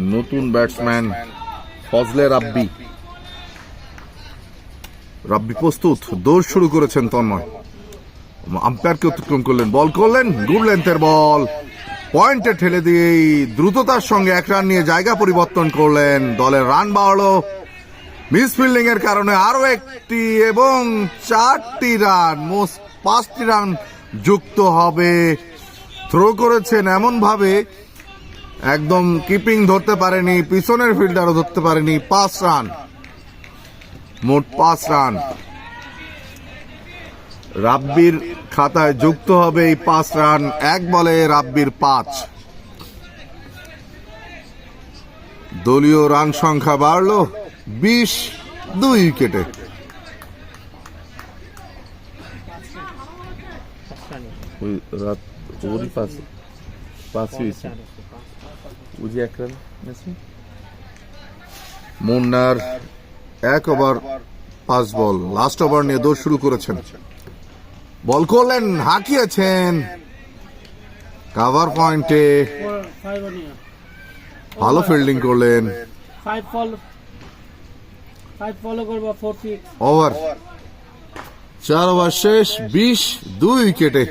নতুন ব্যাটসম্যান ফজলে রাব্বি। রাব্বি প্রস্তুত, দৌড় শুরু করেছেন তন্ময়। আম্পায়ারকে অতিক্রম করলেন, বল করলেন, গুড লেন্থের বল। পয়েন্টে ঠেলে দিয়েই দ্রুততার সঙ্গে এক রান নিয়ে জায়গা পরিবর্তন করলেন, দলের রান বাড়লো। মিস ফিল্ডিং এর কারণে আরও একটি এবং চারটি রান, মোস্ট পাঁচটি রান যুক্ত হবে। থ্রো করেছেন এমন ভাবে একদম কিপিং ধরতে পারেনি, পিছনের ফিল্ডারও ধরতে পারেনি, পাঁচ রান। মোট পাঁচ রান। রাব্বির খাতায় যুক্ত হবে এই পাঁচ রান, এক বলে রাব্বির পাঁচ। দলীয় রান সংখ্যা বাড়ল বিশ দুই উইকেটে। রাত রান আছে মুন্নার এক ওভার পাঁচ বল লাস্ট ওভার নিয়ে দৌড় শুরু করেছেন। বল করলেন হাঁকিয়েছেন। কাভার পয়েন্টে. ভালো ফিল্ডিং করলেন. ওভার চার ওভার শেষ বিশ দুই উইকেটে